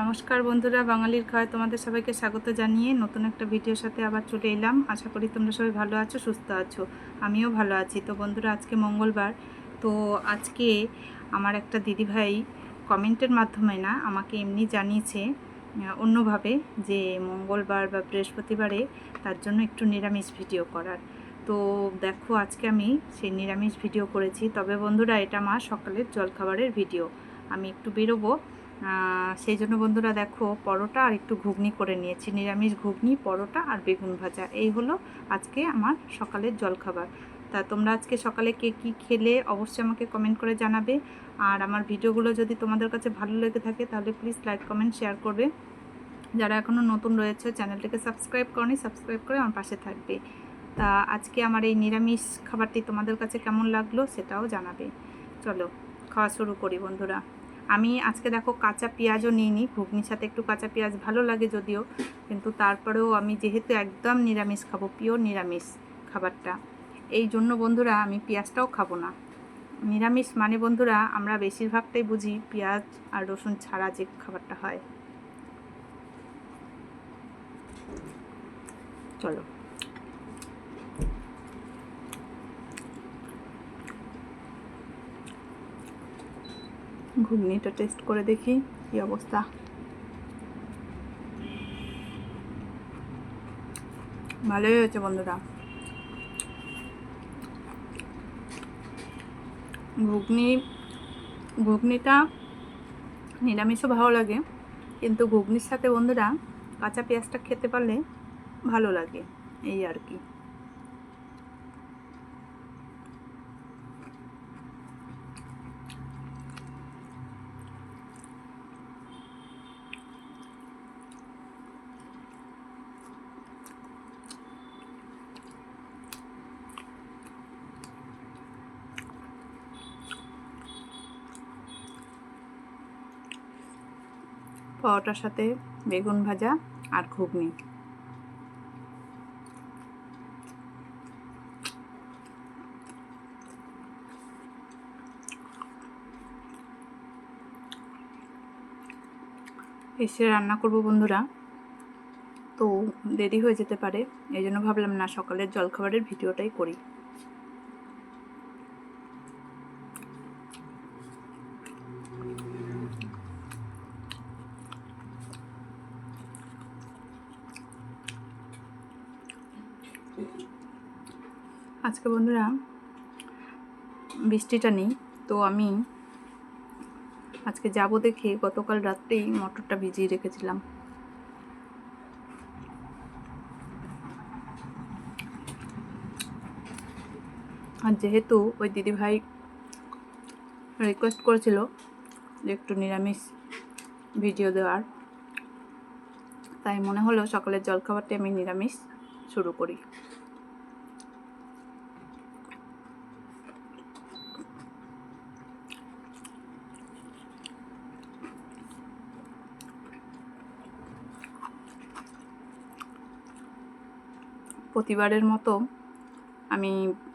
নমস্কার বন্ধুরা, বাঙালির খাওয়ায় তোমাদের সবাইকে স্বাগত জানিয়ে নতুন একটা ভিডিওর সাথে আবার চলে এলাম। আশা করি তোমরা সবাই ভালো আছো, সুস্থ আছো, আমিও ভালো আছি। তো বন্ধুরা, আজকে মঙ্গলবার, তো আজকে আমার একটা দিদিভাই কমেন্টের মাধ্যমে না, আমাকে এমনি জানিয়েছে অন্যভাবে যে মঙ্গলবার বা বৃহস্পতিবারে তার জন্য একটু নিরামিষ ভিডিও করার। তো দেখো, আজকে আমি সেই নিরামিষ ভিডিও করেছি। তবে বন্ধুরা, এটা আমার সকালের জলখাবারের ভিডিও। আমি একটু বেরোবো সেই জন্য বন্ধুরা দেখো পরোটা আর একটু ঘুগনি করে নিয়েছি, নিরামিষ ঘুগনি, পরোটা আর বেগুন ভাজা। এই হলো আজকে আমার সকালের জলখাবার। তা তোমরা আজকে সকালে কে কী খেলে অবশ্যই আমাকে কমেন্ট করে জানাবে। আর আমার ভিডিওগুলো যদি তোমাদের কাছে ভালো লেগে থাকে তাহলে প্লিজ লাইক কমেন্ট শেয়ার করবে। যারা এখনও নতুন রয়েছে চ্যানেলটিকে সাবস্ক্রাইব করনি সাবস্ক্রাইব করে আমার পাশে থাকবে। তা আজকে আমার এই নিরামিষ খাবারটি তোমাদের কাছে কেমন লাগল সেটাও জানাবে। চলো, খাওয়া শুরু করি বন্ধুরা। আমি আজকে দেখো কাঁচা পেঁয়াজও নিইনি, ঘুগনির সাথে একটু কাঁচা পেঁয়াজ ভালো লাগে যদিও, কিন্তু তারপরেও আমি যেহেতু একদম নিরামিষ খাব পিওর নিরামিষ খাবারটা, এই জন্য বন্ধুরা আমি পেঁয়াজটাও খাব না। নিরামিষ মানে বন্ধুরা আমরা বেশিরভাগটাই বুঝি পেঁয়াজ আর রসুন ছাড়া যে খাবারটা হয়। চলো। ঘুগনিটা টেস্ট করে দেখি কি অবস্থা। ভালোই হয়েছে বন্ধুরা। ঘুগনি, ঘুগনিটা নিরামিষও ভালো লাগে, কিন্তু ঘুগনির সাথে বন্ধুরা কাঁচা পেঁয়াজটা খেতে পারলে ভালো লাগে, এই আর কি। পরোটার সাথে বেগুন ভাজা আর ঘুগনি। এসে রান্না করব বন্ধুরা। তো দেরি হয়ে যেতে পারে এই জন্য ভাবলাম না সকালের জলখাবারের ভিডিওটাই করি। আজকে বন্ধুরা বৃষ্টিটা নেই, তো আমি আজকে যাব দেখে গতকাল রাত্রেই মটরটা ভিজিয়ে রেখেছিলাম। আর যেহেতু ওই দিদিভাই রিকোয়েস্ট করেছিল যে একটু নিরামিষ ভিডিও দেওয়ার, তাই মনে হলো সকালের জলখাবারটি আমি নিরামিষ। শুরু করি। প্রতিবারের মতো আমি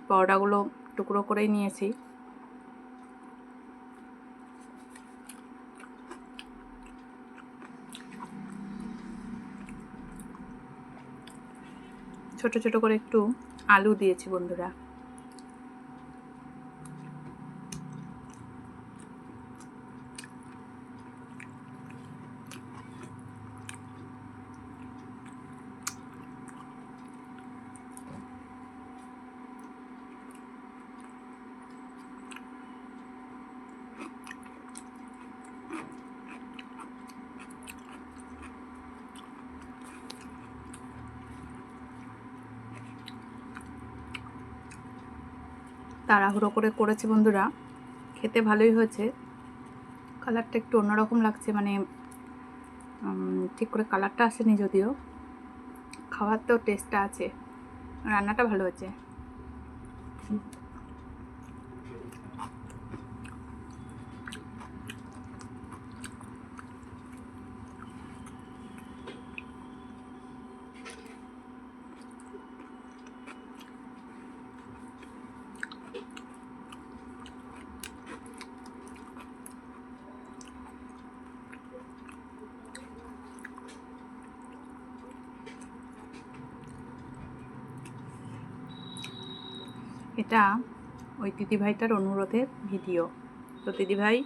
পরোটাগুলো টুকরো করেই নিয়েছি। ছোট ছোট করে একটু আলু দিয়েছি বন্ধুরা। তাড়াহুড়ো করে করেছি বন্ধুরা। খেতে ভালোই হয়েছে। কালারটা একটু অন্যরকম লাগছে মানে ঠিক করে কালারটা আসেনি যদিও। খাওয়ার তো টেস্টটা আছে। রান্নাটা ভালো হয়েছে। এটা ওই দিদিভাইটার অনুরোধের ভিডিও। তো দিদিভাই,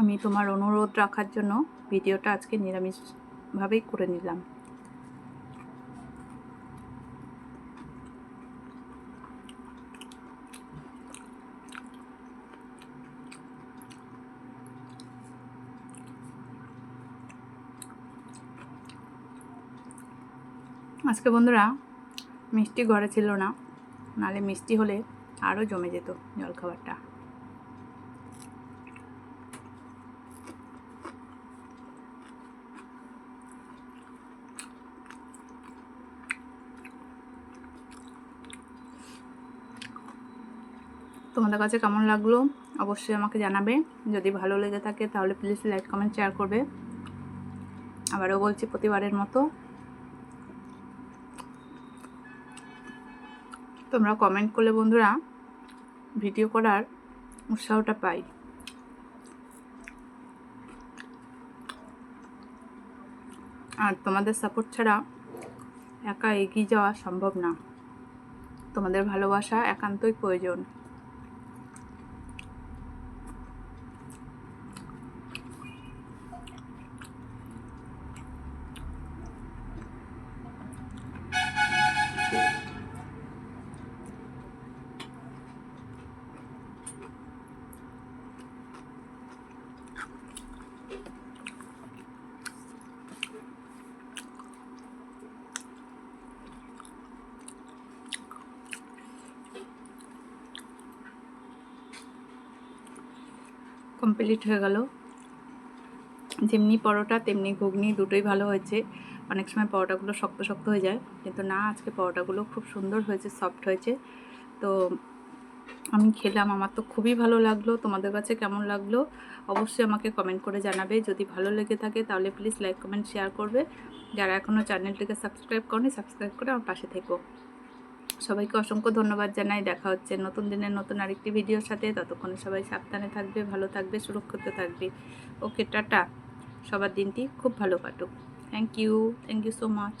আমি তোমার অনুরোধ রাখার জন্য ভিডিওটা আজকে নিরামিষভাবেই করে নিলাম। আজকে বন্ধুরা, মিষ্টি ঘরে ছিল না। নালে মিষ্টি হলে আরও জমে যেত জলখাবারটা। তোমাদের কাছে কেমন লাগল অবশ্যই আমাকে জানাবে। যদি ভালো লেগে থাকে তাহলে প্লিজ লাইক কমেন্ট শেয়ার করবে। আবারও বলছি প্রতিবারের মতো। তোমরা কমেন্ট করলে বন্ধুরা ভিডিও করার উৎসাহটা পাই। আর তোমাদের সাপোর্ট ছাড়া একা এগিয়ে যাওয়া সম্ভব না। তোমাদের ভালোবাসা একান্তই প্রয়োজন। কমপ্লিট হয়ে গেল। যেমনি পরোটা, তেমনি ঘুগনি দুটোই ভালো হয়েছে। অনেক সময় পরোটাগুলো শক্ত শক্ত হয়ে যায়। কিন্তু না, আজকে পরোটাগুলো খুব সুন্দর হয়েছে সফট হয়েছে। তো আমি খেলাম, আমার তো খুবই ভালো লাগল। তোমাদের কাছে কেমন লাগল? অবশ্যই আমাকে কমেন্ট করে জানাবে। যদি ভালো লেগে থাকে, তাহলে প্লিজ লাইক কমেন্ট শেয়ার করবে। যারা এখনও চ্যানেলটিকে সাবস্ক্রাইব করনি সাবস্ক্রাইব করে আমার পাশে থেকো। সবাইকে অসংখ্য ধন্যবাদ জানাই। দেখা হচ্ছে নতুন দিনের নতুন আরেকটি ভিডিওর সাথে। ততক্ষণে সবাই সাবধানে থাকবে, ভালো থাকবে, সুরক্ষিত থাকবে। Okay, tata. সবার দিনটি খুব ভালো কাটুক। Thank you thank you so much